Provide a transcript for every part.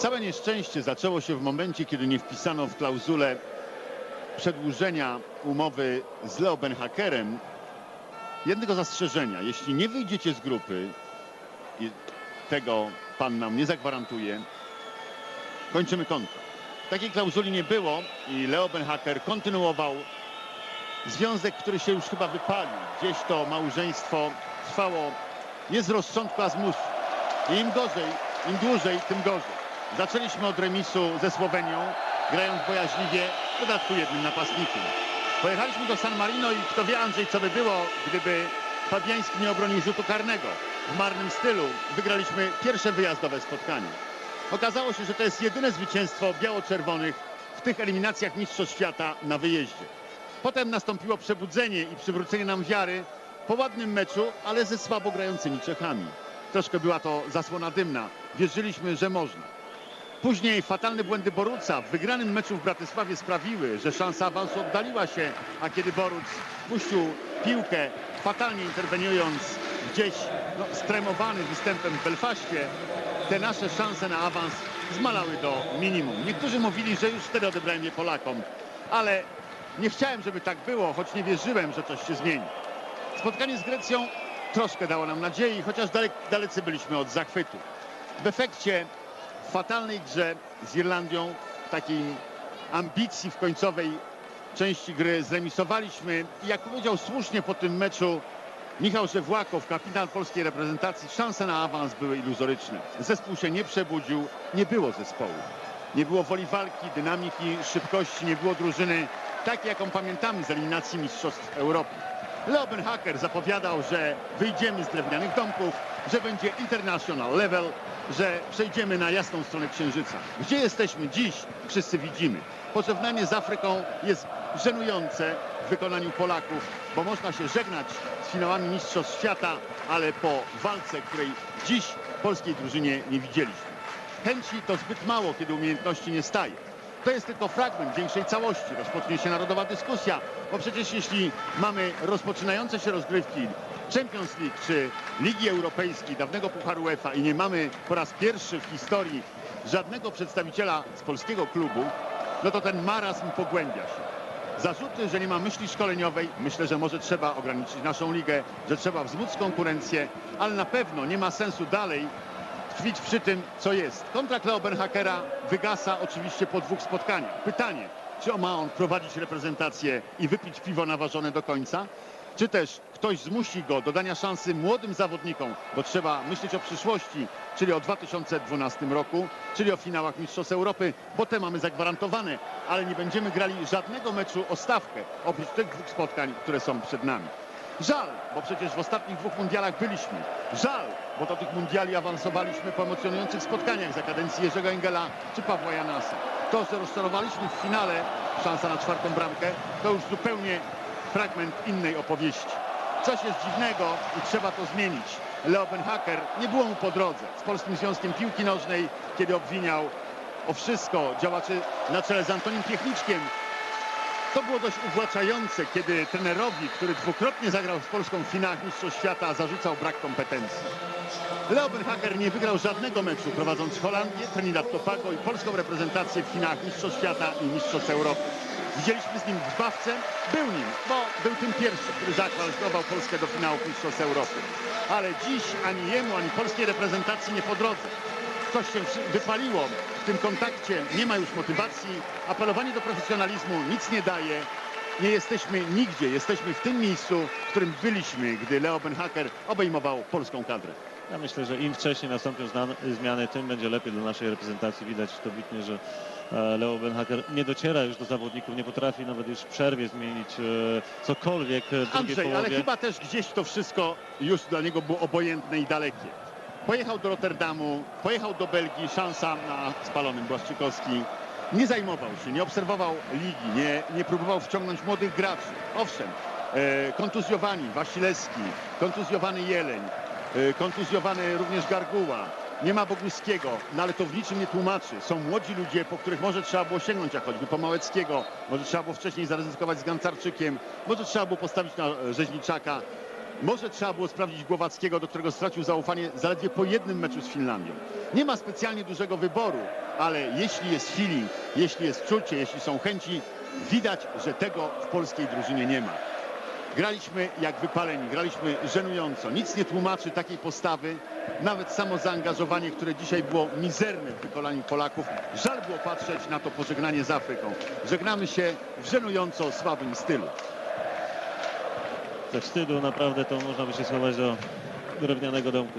Całe nieszczęście zaczęło się w momencie, kiedy nie wpisano w klauzulę przedłużenia umowy z Leo Benhakerem jednego zastrzeżenia. Jeśli nie wyjdziecie z grupy, tego pan nam nie zagwarantuje, kończymy kontrakt. Takiej klauzuli nie było i Leo Benhaker kontynuował związek, który się już chyba wypalił. Gdzieś to małżeństwo trwało nie z rozsądku, a z. I im gorzej, im dłużej, tym gorzej. Zaczęliśmy od remisu ze Słowenią, grając bojaźliwie, w dodatku jednym napastnikiem. Pojechaliśmy do San Marino i kto wie Andrzej, co by było, gdyby Fabiański nie obronił rzutu karnego. W marnym stylu wygraliśmy pierwsze wyjazdowe spotkanie. Okazało się, że to jest jedyne zwycięstwo biało-czerwonych w tych eliminacjach Mistrzostw Świata na wyjeździe. Potem nastąpiło przebudzenie i przywrócenie nam wiary po ładnym meczu, ale ze słabo grającymi Czechami. Troszkę była to zasłona dymna. Wierzyliśmy, że można. Później fatalne błędy Boruca w wygranym meczu w Bratysławie sprawiły, że szansa awansu oddaliła się, a kiedy Boruc puścił piłkę, fatalnie interweniując gdzieś no, stremowany występem w Belfaście, te nasze szanse na awans zmalały do minimum. Niektórzy mówili, że już wtedy odebrałem je Polakom, ale nie chciałem, żeby tak było, choć nie wierzyłem, że coś się zmieni. Spotkanie z Grecją troszkę dało nam nadziei, chociaż dalek, dalecy byliśmy od zachwytu. W efekcie fatalnej grze z Irlandią, takiej ambicji w końcowej części gry zremisowaliśmy i jak powiedział słusznie po tym meczu Michał Żewłakow, kapitan polskiej reprezentacji, szanse na awans były iluzoryczne. Zespół się nie przebudził, nie było zespołu. Nie było woli walki, dynamiki, szybkości, nie było drużyny takiej, jaką pamiętamy z eliminacji Mistrzostw Europy. Leo Hacker zapowiadał, że wyjdziemy z drewnianych domków, że będzie international level, że przejdziemy na jasną stronę Księżyca. Gdzie jesteśmy dziś, wszyscy widzimy. Porównanie z Afryką jest żenujące w wykonaniu Polaków, bo można się żegnać z finałami Mistrzostw Świata, ale po walce, której dziś polskiej drużynie nie widzieliśmy. Chęci to zbyt mało, kiedy umiejętności nie staje. To jest tylko fragment większej całości. Rozpocznie się narodowa dyskusja, bo przecież jeśli mamy rozpoczynające się rozgrywki Champions League czy Ligi Europejskiej, dawnego Pucharu UEFA i nie mamy po raz pierwszy w historii żadnego przedstawiciela z polskiego klubu, no to ten marazm pogłębia się. Zarzuty, że nie ma myśli szkoleniowej, myślę, że może trzeba ograniczyć naszą ligę, że trzeba wzmóc konkurencję, ale na pewno nie ma sensu dalej tkwić przy tym, co jest. Kontrakt Leo Benhakera wygasa oczywiście po dwóch spotkaniach. Pytanie, czy ma on prowadzić reprezentację i wypić piwo naważone do końca? Czy też ktoś zmusi go do dania szansy młodym zawodnikom, bo trzeba myśleć o przyszłości, czyli o 2012 roku, czyli o finałach Mistrzostw Europy, bo te mamy zagwarantowane, ale nie będziemy grali żadnego meczu o stawkę, oprócz tych dwóch spotkań, które są przed nami. Żal, bo przecież w ostatnich dwóch mundialach byliśmy. Żal, bo do tych mundiali awansowaliśmy po emocjonujących spotkaniach za kadencji Jerzego Engela czy Pawła Janasa. To, że rozczarowaliśmy w finale, szansa na czwartą bramkę, to już zupełnie fragment innej opowieści. Coś jest dziwnego i trzeba to zmienić. Leo Benhaker nie było mu po drodze z Polskim Związkiem Piłki Nożnej, kiedy obwiniał o wszystko działaczy na czele z Antonim Piechniczkiem. To było dość uwłaczające, kiedy trenerowi, który dwukrotnie zagrał z Polską w finałach Mistrzostw Świata, zarzucał brak kompetencji. Leo Benhaker nie wygrał żadnego meczu prowadząc Holandię, Trinidad Tobago i polską reprezentację w finałach Mistrzostw Świata i Mistrzostw Europy. Widzieliśmy z nim w był nim, bo był tym pierwszym, który zakwalifikował Polskę do finałów Mistrzostw Europy. Ale dziś ani jemu, ani polskiej reprezentacji nie po drodze. Coś się wypaliło w tym kontakcie, nie ma już motywacji, apelowanie do profesjonalizmu nic nie daje. Nie jesteśmy nigdzie, jesteśmy w tym miejscu, w którym byliśmy, gdy Leo Benhaker obejmował polską kadrę. Ja myślę, że im wcześniej nastąpią zmiany, tym będzie lepiej dla naszej reprezentacji. Widać dobitnie, że e, Leo Benhaker nie dociera już do zawodników, nie potrafi nawet już w przerwie zmienić e, cokolwiek w Andrzej, ale chyba też gdzieś to wszystko już dla niego było obojętne i dalekie. Pojechał do Rotterdamu, pojechał do Belgii, szansa na spalonym Błaszczykowski. Nie zajmował się, nie obserwował ligi, nie, nie próbował wciągnąć młodych graczy. Owszem, e, kontuzjowani Wasilewski, kontuzjowany Jeleń, kontuzjowany również Garguła. Nie ma Boguskiego, no ale to w niczym nie tłumaczy. Są młodzi ludzie, po których może trzeba było sięgnąć, jak choćby po Małeckiego, może trzeba było wcześniej zaryzykować z Gancarczykiem, może trzeba było postawić na Rzeźniczaka. Może trzeba było sprawdzić Głowackiego, do którego stracił zaufanie zaledwie po jednym meczu z Finlandią. Nie ma specjalnie dużego wyboru, ale jeśli jest feeling, jeśli jest czucie, jeśli są chęci, widać, że tego w polskiej drużynie nie ma. Graliśmy jak wypaleni, graliśmy żenująco. Nic nie tłumaczy takiej postawy. Nawet samo zaangażowanie, które dzisiaj było mizerne w wykonaniu Polaków. Żal było patrzeć na to pożegnanie z Afryką. Żegnamy się w żenująco słabym stylu. Ze wstydu naprawdę to można by się schować do drewnianego domku.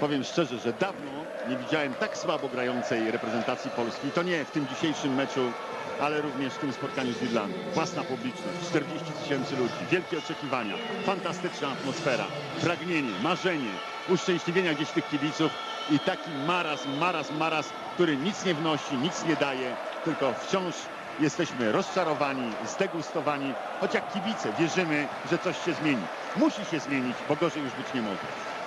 Powiem szczerze, że dawno nie widziałem tak słabo grającej reprezentacji Polski. To nie w tym dzisiejszym meczu, ale również w tym spotkaniu z Irlandią. Własna publiczność, 40 tysięcy ludzi, wielkie oczekiwania, fantastyczna atmosfera, pragnienie, marzenie, uszczęśliwienia gdzieś tych kibiców i taki maraz, maraz, maraz, który nic nie wnosi, nic nie daje, tylko wciąż jesteśmy rozczarowani, zdegustowani, choć jak kibice wierzymy, że coś się zmieni. Musi się zmienić, bo gorzej już być nie może.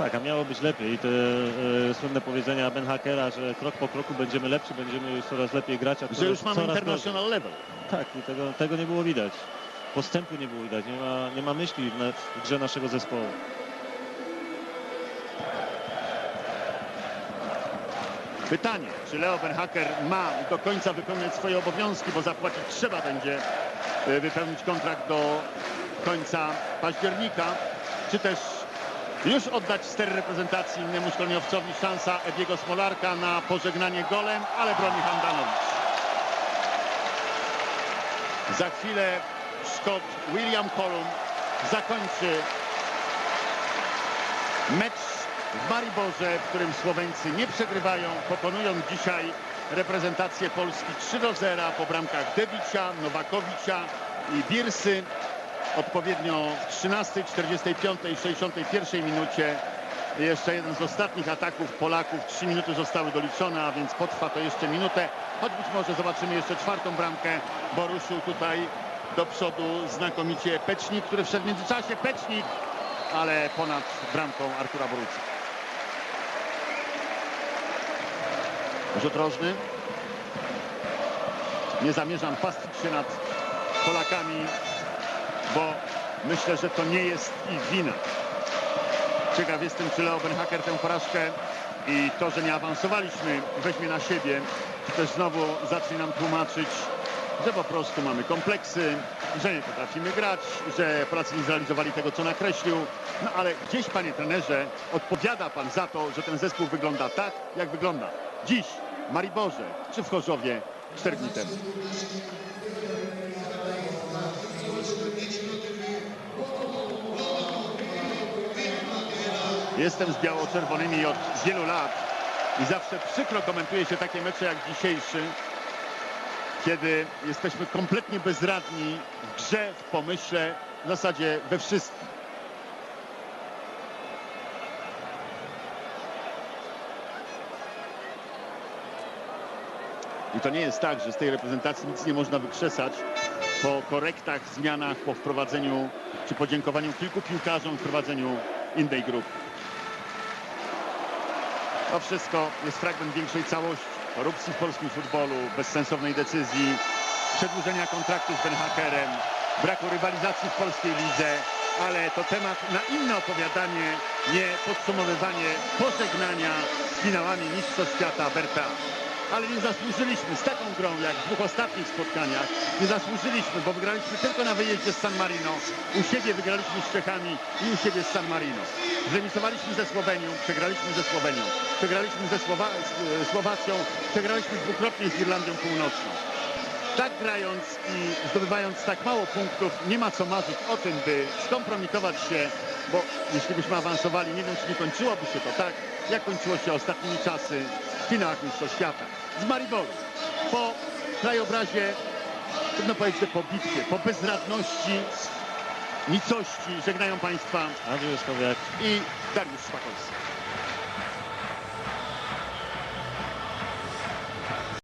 Tak, a miało być lepiej. I te e, słynne powiedzenia Ben Hakera, że krok po kroku będziemy lepsi, będziemy już coraz lepiej grać, a Że już mamy international level. Tak, i tego, tego nie było widać. Postępu nie było widać, nie ma, nie ma myśli w, na, w grze naszego zespołu. Pytanie, czy Leo Benhaker ma do końca wypełniać swoje obowiązki, bo zapłacić trzeba będzie e, wypełnić kontrakt do końca października, czy też już oddać ster reprezentacji innemu szkoleniowcowi szansa Ediego Smolarka na pożegnanie golem, ale broni Handanowicz. Za chwilę Szkot William Colum zakończy mecz w Mariborze, w którym Słoweńcy nie przegrywają, pokonują dzisiaj reprezentację Polski 3 do 0 po bramkach Dewicia, Nowakowicza i Birsy. Odpowiednio w 13, 45 i 61 minucie jeszcze jeden z ostatnich ataków Polaków. Trzy minuty zostały doliczone, a więc potrwa to jeszcze minutę. Choć być może zobaczymy jeszcze czwartą bramkę, bo ruszył tutaj do przodu znakomicie Pecznik, który wszedł w międzyczasie. Pecznik, ale ponad bramką Artura Boruca. Rzut rożny. Nie zamierzam pastwić się nad Polakami, bo myślę, że to nie jest ich wina. Ciekaw jestem, czy Leo Benhaker tę porażkę i to, że nie awansowaliśmy, weźmie na siebie, też znowu zacznie nam tłumaczyć, że po prostu mamy kompleksy, że nie potrafimy grać, że Polacy nie zrealizowali tego, co nakreślił. No ale gdzieś, panie trenerze, odpowiada pan za to, że ten zespół wygląda tak, jak wygląda. Dziś, Mariborze czy w Chorzowie 4 dni temu. Jestem z biało-czerwonymi od wielu lat i zawsze przykro komentuje się takie mecze jak dzisiejszy, kiedy jesteśmy kompletnie bezradni w grze, w pomyśle, w zasadzie we wszystkim. I to nie jest tak, że z tej reprezentacji nic nie można wykrzesać po korektach, zmianach, po wprowadzeniu czy podziękowaniu kilku piłkarzom, wprowadzeniu innej grupy. To wszystko jest fragment większej całości. Korupcji w polskim futbolu, bezsensownej decyzji, przedłużenia kontraktu z Benhakerem, braku rywalizacji w polskiej lidze, ale to temat na inne opowiadanie, nie podsumowywanie pożegnania z finałami Mistrzostw Świata Berta. Ale nie zasłużyliśmy z taką grą jak w dwóch ostatnich spotkaniach. Nie zasłużyliśmy, bo wygraliśmy tylko na wyjeździe z San Marino. U siebie wygraliśmy z Czechami i u siebie z San Marino. Zremisowaliśmy ze Słowenią, przegraliśmy ze Słowenią. Przegraliśmy ze Słowa z Słowacją, przegraliśmy dwukrotnie z Irlandią Północną. Tak grając i zdobywając tak mało punktów, nie ma co marzyć o tym, by skompromitować się, bo jeśli byśmy awansowali, nie wiem, czy nie kończyłoby się to tak, jak kończyło się ostatnimi czasy w finałach Mistrzostw Świata. Z Mariboru. Po krajobrazie, trudno powiedzieć, że po bitwie, po bezradności, nicości żegnają Państwa Andrzej Skowiak. i Dariusz Szpakowski.